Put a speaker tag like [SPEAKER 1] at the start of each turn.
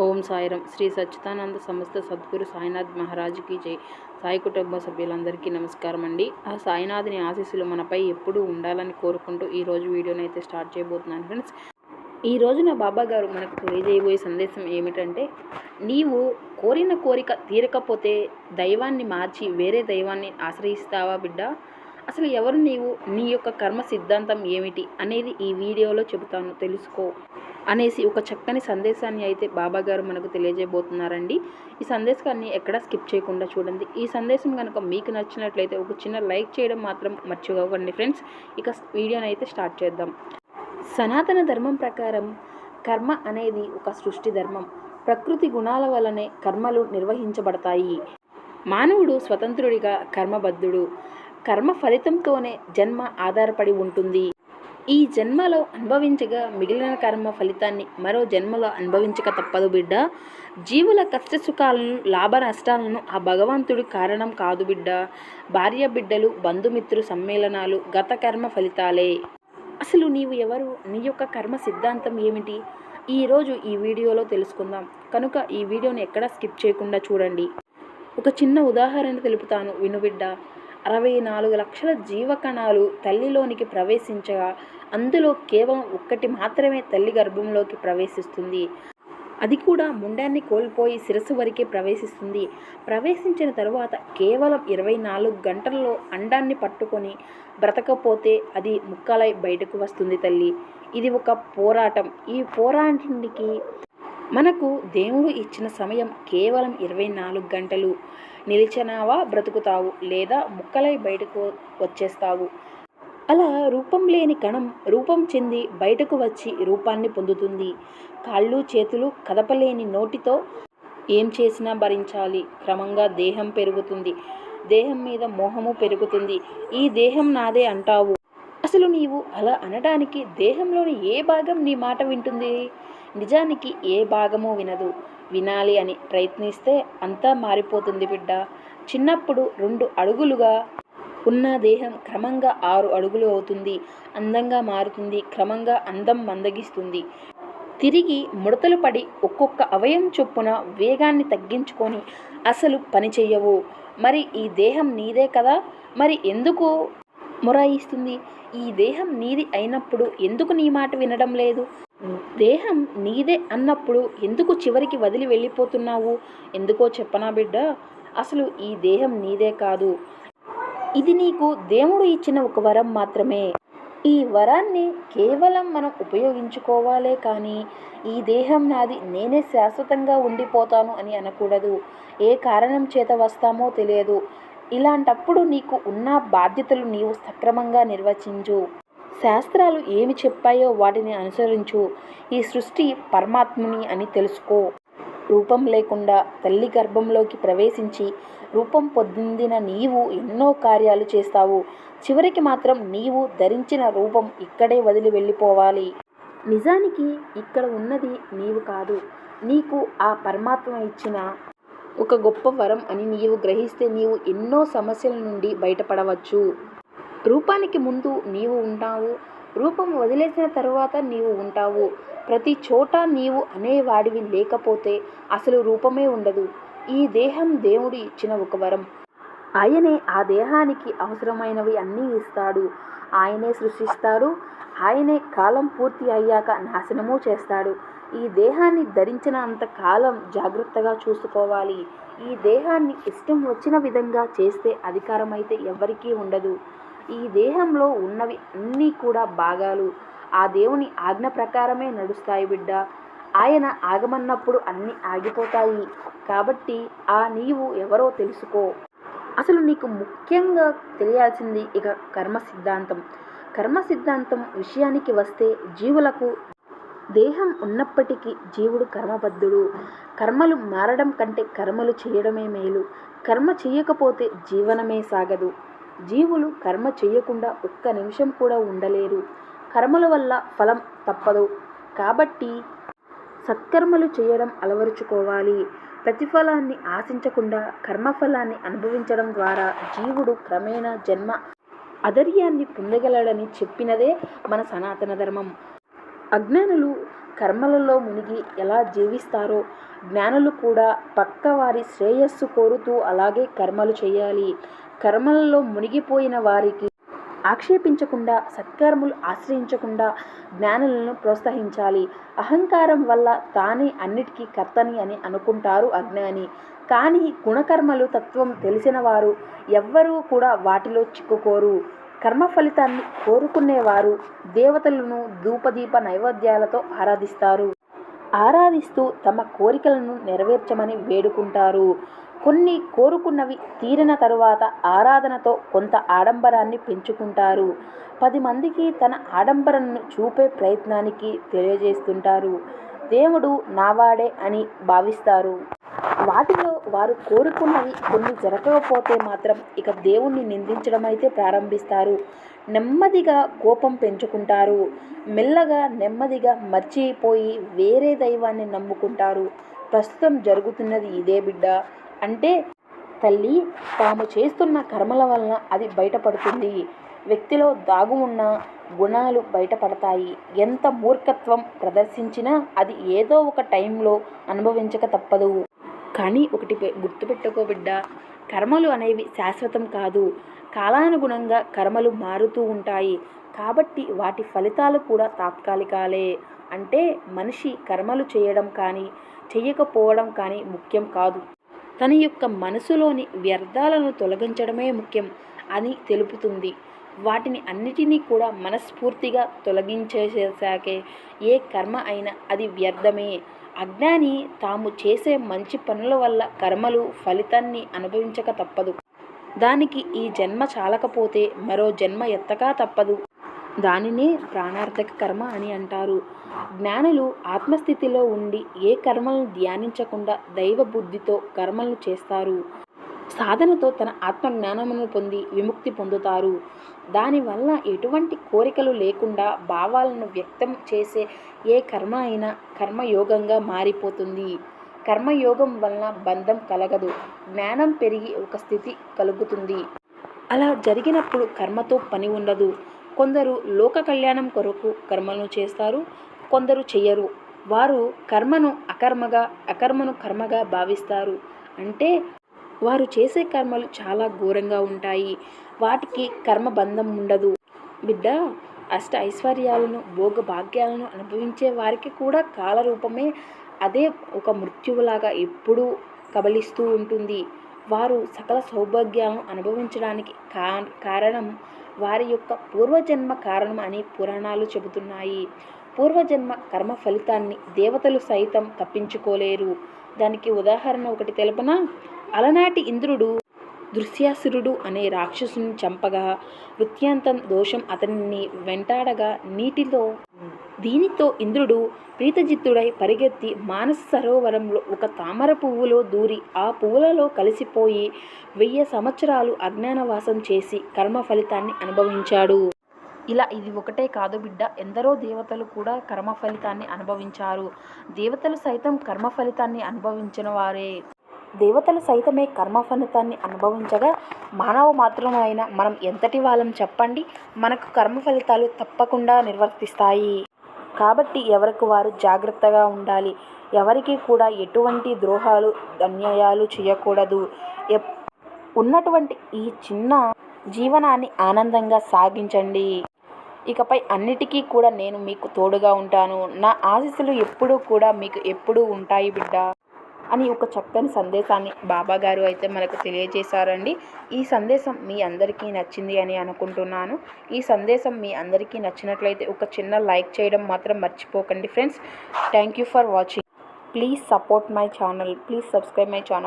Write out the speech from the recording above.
[SPEAKER 1] ఓం సాయిరం. శ్రీ సచ్చిదానంద సంస్థ సద్గురు సాయినాథ్ మహారాజుకి జై. సాయి కుటుంబ సభ్యులందరికీ నమస్కారం అండి. ఆ సాయినాథుని ఆశీస్సులు మనపై ఎప్పుడూ ఉండాలని కోరుకుంటూ ఈరోజు వీడియోని అయితే స్టార్ట్ చేయబోతున్నాను ఫ్రెండ్స్. ఈ రోజున బాబా గారు మనకు తెలియజేయబోయే సందేశం ఏమిటంటే నీవు కోరిన కోరిక తీరకపోతే దైవాన్ని మార్చి వేరే దైవాన్ని ఆశ్రయిస్తావా బిడ్డ? అసలు ఎవరు నీవు? నీ యొక్క కర్మ సిద్ధాంతం ఏమిటి? అనేది ఈ వీడియోలో చెబుతాను. తెలుసుకో. అనేసి ఒక చక్కని సందేశాన్ని అయితే బాబా గారు మనకు తెలియజేయబోతున్నారండి. ఈ సందేశాన్ని ఎక్కడా స్కిప్ చేయకుండా చూడండి. ఈ సందేశం కనుక మీకు నచ్చినట్లయితే ఒక చిన్న లైక్ చేయడం మాత్రం మర్చిపోకండి ఫ్రెండ్స్. ఇక వీడియోని అయితే స్టార్ట్ చేద్దాం. సనాతన ధర్మం ప్రకారం కర్మ అనేది ఒక సృష్టి ధర్మం. ప్రకృతి గుణాల వలనే కర్మలు నిర్వహించబడతాయి. మానవుడు స్వతంత్రుడిగా కర్మబద్ధుడు. కర్మ ఫలితంతోనే జన్మ ఆధారపడి ఉంటుంది. ఈ జన్మలో అనుభవించగా మిగిలిన కర్మ ఫలితాన్ని మరో జన్మలో అనుభవించక తప్పదు బిడ్డ. జీవుల కష్టసుఖాలను లాభ నష్టాలను ఆ భగవంతుడి కారణం కాదు బిడ్డ. భార్య బిడ్డలు బంధుమిత్రు సమ్మేళనాలు గత కర్మ ఫలితాలే. అసలు నీవు ఎవరు? నీ యొక్క కర్మ సిద్ధాంతం ఏమిటి? ఈరోజు ఈ వీడియోలో తెలుసుకుందాం. కనుక ఈ వీడియోని ఎక్కడా స్కిప్ చేయకుండా చూడండి. ఒక చిన్న ఉదాహరణ తెలుపుతాను. వినుబిడ్డ అరవై నాలుగు లక్షల జీవకణాలు తల్లిలోనికి ప్రవేశించగా అందులో కేవలం ఒక్కటి మాత్రమే తల్లి గర్భంలోకి ప్రవేశిస్తుంది. అది కూడా ముండాన్ని కోల్పోయి శిరస్సు వరకే ప్రవేశిస్తుంది. ప్రవేశించిన తరువాత కేవలం ఇరవై నాలుగు గంటల్లో అండాన్ని పట్టుకొని బ్రతకపోతే అది ముక్కలై బయటకు వస్తుంది తల్లి. ఇది ఒక పోరాటం. ఈ పోరాటానికి మనకు దేవుడు ఇచ్చిన సమయం కేవలం ఇరవై నాలుగు గంటలు. నిలిచినావా బ్రతుకుతావు లేదా ముక్కలై బయటకు వచ్చేస్తావు? అలా రూపం లేని కణం రూపం చెంది బయటకు వచ్చి రూపాన్ని పొందుతుంది. కాళ్ళు చేతులు కదపలేని నోటితో ఏం చేసినా భరించాలి. క్రమంగా దేహం పెరుగుతుంది. దేహం మీద మోహము పెరుగుతుంది. ఈ దేహం నాదే అంటావు. అసలు నీవు అలా అనడానికి దేహంలోని ఏ భాగం నీ మాట వింటుంది? నిజానికి ఏ భాగమో వినదు. వినాలి అని ప్రయత్నిస్తే అంతా మారిపోతుంది బిడ్డ. చిన్నప్పుడు రెండు అడుగులుగా ఉన్న దేహం క్రమంగా ఆరు అడుగులు అవుతుంది. అందంగా మారుతుంది. క్రమంగా అందం మందగిస్తుంది. తిరిగి ముడతలు పడి ఒక్కొక్క అవయం చొప్పున వేగాన్ని తగ్గించుకొని అసలు పని చెయ్యవు. మరి ఈ దేహం నీదే కదా? మరి ఎందుకు మొరాయిస్తుంది. ఈ దేహం నీది అయినప్పుడు ఎందుకు నీ మాట వినడం లేదు? దేహం నీదే అన్నప్పుడు ఎందుకు చివరికి వదిలి వెళ్ళిపోతున్నావు? ఎందుకో చెప్పనా బిడ్డ? అసలు ఈ దేహం నీదే కాదు. ఇది నీకు దేవుడు ఇచ్చిన ఒక వరం మాత్రమే. ఈ వరాన్ని కేవలం మనం ఉపయోగించుకోవాలే కానీ ఈ దేహం నాది నేనే శాశ్వతంగా ఉండిపోతాను అని అనకూడదు. ఏ కారణం చేత వస్తామో తెలియదు. ఇలాంటప్పుడు నీకు ఉన్న బాధ్యతలు నీవు సక్రమంగా నిర్వచించు. శాస్త్రాలు ఏమి చెప్పాయో వాటిని అనుసరించు. ఈ సృష్టి పరమాత్ముని అని తెలుసుకో. రూపం లేకుండా తల్లి గర్భంలోకి ప్రవేశించి రూపం పొందిన నీవు ఎన్నో కార్యాలు చేస్తావు. చివరికి మాత్రం నీవు ధరించిన రూపం ఇక్కడే వదిలి వెళ్ళిపోవాలి. నిజానికి ఇక్కడ ఉన్నది నీవు కాదు. నీకు ఆ పరమాత్మ ఇచ్చిన ఒక గొప్ప వరం అని నీవు గ్రహిస్తే నీవు ఎన్నో సమస్యల నుండి బయటపడవచ్చు. రూపానికి ముందు నీవు ఉంటావు. రూపం వదిలేసిన తరువాత నీవు ఉంటావు. ప్రతి చోట నీవు అనేవాడివి లేకపోతే అసలు రూపమే ఉండదు. ఈ దేహం దేవుడు ఇచ్చిన ఒక వరం. ఆయనే ఆ దేహానికి అవసరమైనవి అన్నీ ఇస్తాడు. ఆయనే సృష్టిస్తాడు. ఆయనే కాలం పూర్తి అయ్యాక నాశనము చేస్తాడు. ఈ దేహాన్ని ధరించినంత కాలం జాగ్రత్తగా చూసుకోవాలి. ఈ దేహాన్ని ఇష్టం వచ్చిన విధంగా చేస్తే అధికారం అయితే ఎవరికీ ఉండదు. ఈ దేహంలో ఉన్నవి అన్నీ కూడా భాగాలు. ఆ దేవుని ఆజ్ఞ ప్రకారమే నడుస్తాయి బిడ్డ. ఆయన ఆగమన్నప్పుడు అన్నీ ఆగిపోతాయి. కాబట్టి ఆ నీవు ఎవరో తెలుసుకో. అసలు నీకు ముఖ్యంగా తెలియాల్సింది ఇక కర్మ సిద్ధాంతం కర్మ సిద్ధాంతం విషయానికి వస్తే జీవులకు దేహం ఉన్నప్పటికీ జీవుడు కర్మబద్ధుడు. కర్మలు మారడం కంటే కర్మలు చేయడమే మేలు. కర్మ చేయకపోతే జీవనమే సాగదు. జీవులు కర్మ చేయకుండా ఒక్క నిమిషం కూడా ఉండలేరు. కర్మల వల్ల ఫలం తప్పదు. కాబట్టి సత్కర్మలు చేయడం అలవరుచుకోవాలి. ప్రతిఫలాన్ని ఆశించకుండా కర్మఫలాన్ని అనుభవించడం ద్వారా జీవుడు క్రమేణా జన్మ అధర్యాన్ని పొందగలడని చెప్పినదే మన సనాతన ధర్మం. అజ్ఞానులు కర్మలలో మునిగి ఎలా జీవిస్తారో జ్ఞానులు కూడా పక్కవారి శ్రేయస్సు కోరుతూ అలాగే కర్మలు చేయాలి. కర్మలలో మునిగిపోయిన వారికి ఆక్షేపించకుండా సత్కర్మలు ఆశ్రయించకుండా జ్ఞానులను ప్రోత్సహించాలి. అహంకారం వల్ల తానే అన్నిటికీ కర్తని అని అనుకుంటారు అజ్ఞాని. కానీ గుణకర్మలు తత్వం తెలిసిన వారు ఎవ్వరూ కూడా వాటిలో చిక్కుకోరు. కర్మ ఫలితాన్ని కోరుకునేవారు. దేవతలను ధూపదీప నైవేద్యాలతో ఆరాధిస్తారు. ఆరాధిస్తూ తమ కోరికలను నెరవేర్చమని వేడుకుంటారు. కొన్ని కోరుకున్నవి తీరిన తరువాత ఆరాధనతో కొంత ఆడంబరాన్ని పెంచుకుంటారు. పది మందికి తన ఆడంబరను చూపే ప్రయత్నానికి తెలియజేస్తుంటారు. దేవుడు నావాడే అని భావిస్తారు. వాటిలో వారు కోరుకున్నవి కొన్ని జరగకపోతే మాత్రం ఇక దేవుణ్ణి నిందించడం అయితే ప్రారంభిస్తారు. నెమ్మదిగా కోపం పెంచుకుంటారు. మెల్లగా నెమ్మదిగా మర్చిపోయి వేరే దైవాన్ని నమ్ముకుంటారు. ప్రస్తుతం జరుగుతున్నది ఇదే బిడ్డ. అంటే తల్లి తాము చేస్తున్న కర్మల వలన అది బయటపడుతుంది. వ్యక్తిలో దాగు ఉన్న గుణాలు బయటపడతాయి. ఎంత మూర్ఖత్వం ప్రదర్శించినా అది ఏదో ఒక టైంలో అనుభవించక తప్పదు. కానీ ఒకటి గుర్తుపెట్టుకో బిడ్డ కర్మలు అనేవి శాశ్వతం కాదు. కాలానుగుణంగా కర్మలు మారుతూ ఉంటాయి. కాబట్టి వాటి ఫలితాలు కూడా తాత్కాలికాలే. అంటే మనిషి కర్మలు చేయడం కానీ చేయకపోవడం కానీ ముఖ్యం కాదు. తన యొక్క మనసులోని వ్యర్థాలను తొలగించడమే ముఖ్యం అని తెలుపుతుంది. వాటిని అన్నిటినీ కూడా మనస్ఫూర్తిగా తొలగించేసాకే ఏ కర్మ అయినా అది వ్యర్థమే. అజ్ఞాని తాము చేసే మంచి పనుల వల్ల కర్మలు ఫలితాన్ని అనుభవించక తప్పదు. దానికి ఈ జన్మ చాలకపోతే మరో జన్మ ఎత్తక తప్పదు. దానినే ప్రాణార్థక కర్మ అని అంటారు. జ్ఞానులు ఆత్మస్థితిలో ఉండి ఏ కర్మలను ధ్యానించకుండా దైవ బుద్ధితో కర్మలను చేస్తారు. సాధనతో తన ఆత్మజ్ఞానమును పొంది విముక్తి పొందుతారు. దానివల్ల ఎటువంటి కోరికలు లేకుండా భావాలను వ్యక్తం చేసే ఏ కర్మ అయినా కర్మయోగంగా మారిపోతుంది. కర్మయోగం వలన బంధం కలగదు. జ్ఞానం పెరిగి ఒక స్థితి కలుగుతుంది. అలా జరిగినప్పుడు కర్మతో పని ఉండదు. కొందరు లోక కళ్యాణం కొరకు కర్మలను చేస్తారు కొందరు చెయ్యరు. వారు కర్మను అకర్మగా అకర్మను కర్మగా భావిస్తారు. అంటే వారు చేసే కర్మలు చాలా ఘోరంగా ఉంటాయి. వాటికి కర్మ బంధం ఉండదు. బిడ్డ అష్ట ఐశ్వర్యాలను భోగ భాగ్యాలను అనుభవించే వారికి కూడా కాలరూపమే అదే ఒక మృత్యువులాగా ఎప్పుడూ కబలిస్తూ ఉంటుంది. వారు సకల సౌభాగ్యాలను అనుభవించడానికి కా కారణం వారి యొక్క పూర్వజన్మ కారణం అని పురాణాలు చెబుతున్నాయి. పూర్వజన్మ కర్మ ఫలితాన్ని దేవతలు సైతం తప్పించుకోలేరు. దానికి ఉదాహరణ ఒకటి తెలుపనా? అలనాటి ఇంద్రుడు దృశ్యాసురుడు అనే రాక్షసుని చంపగా వృత్యాంతం దోషం అతనిని వెంటాడగా నీటిలో దీనితో ఇంద్రుడు ప్రీతజిత్తుడై పరిగెత్తి మానస సరోవరంలో ఒక తామర పువ్వులో దూరి ఆ పువ్వులలో కలిసిపోయి వెయ్యి సంవత్సరాలు అజ్ఞానవాసం చేసి కర్మ ఫలితాన్ని అనుభవించాడు. ఇలా ఇది ఒకటే కాదు బిడ్డ ఎందరో దేవతలు కూడా కర్మ ఫలితాన్ని అనుభవించారు. దేవతలు సైతం కర్మ ఫలితాన్ని అనుభవించిన వారే. దేవతలు సైతమే కర్మ ఫలితాన్ని అనుభవించగా మానవ మాత్రమైన మనం ఎంతటి వాళ్ళం చెప్పండి? మనకు కర్మ ఫలితాలు తప్పకుండా నిర్వర్తిస్తాయి. కాబట్టి ఎవరికి వారు జాగ్రత్తగా ఉండాలి? ఎవరికి కూడా ఎటువంటి ద్రోహాలు అన్యాయాలు చేయకూడదు. ఉన్నటువంటి ఈ చిన్న జీవనాన్ని ఆనందంగా సాగించండి. ఇకపై అన్నిటికీ కూడా నేను మీకు తోడుగా ఉంటాను. నా ఆశీస్సులు ఎప్పుడూ కూడా మీకు ఎప్పుడూ ఉంటాయి బిడ్డ. అని ఒక చక్కని సందేశాన్ని బాబా గారు అయితే మనకు తెలియజేశారండి. ఈ సందేశం మీ అందరికీ నచ్చింది అని అనుకుంటున్నాను. ఈ సందేశం మీ అందరికీ నచ్చినట్లయితే ఒక చిన్న లైక్ చేయడం మాత్రం మర్చిపోకండి friends. Thank you for watching. Please support my channel. Please subscribe my channel.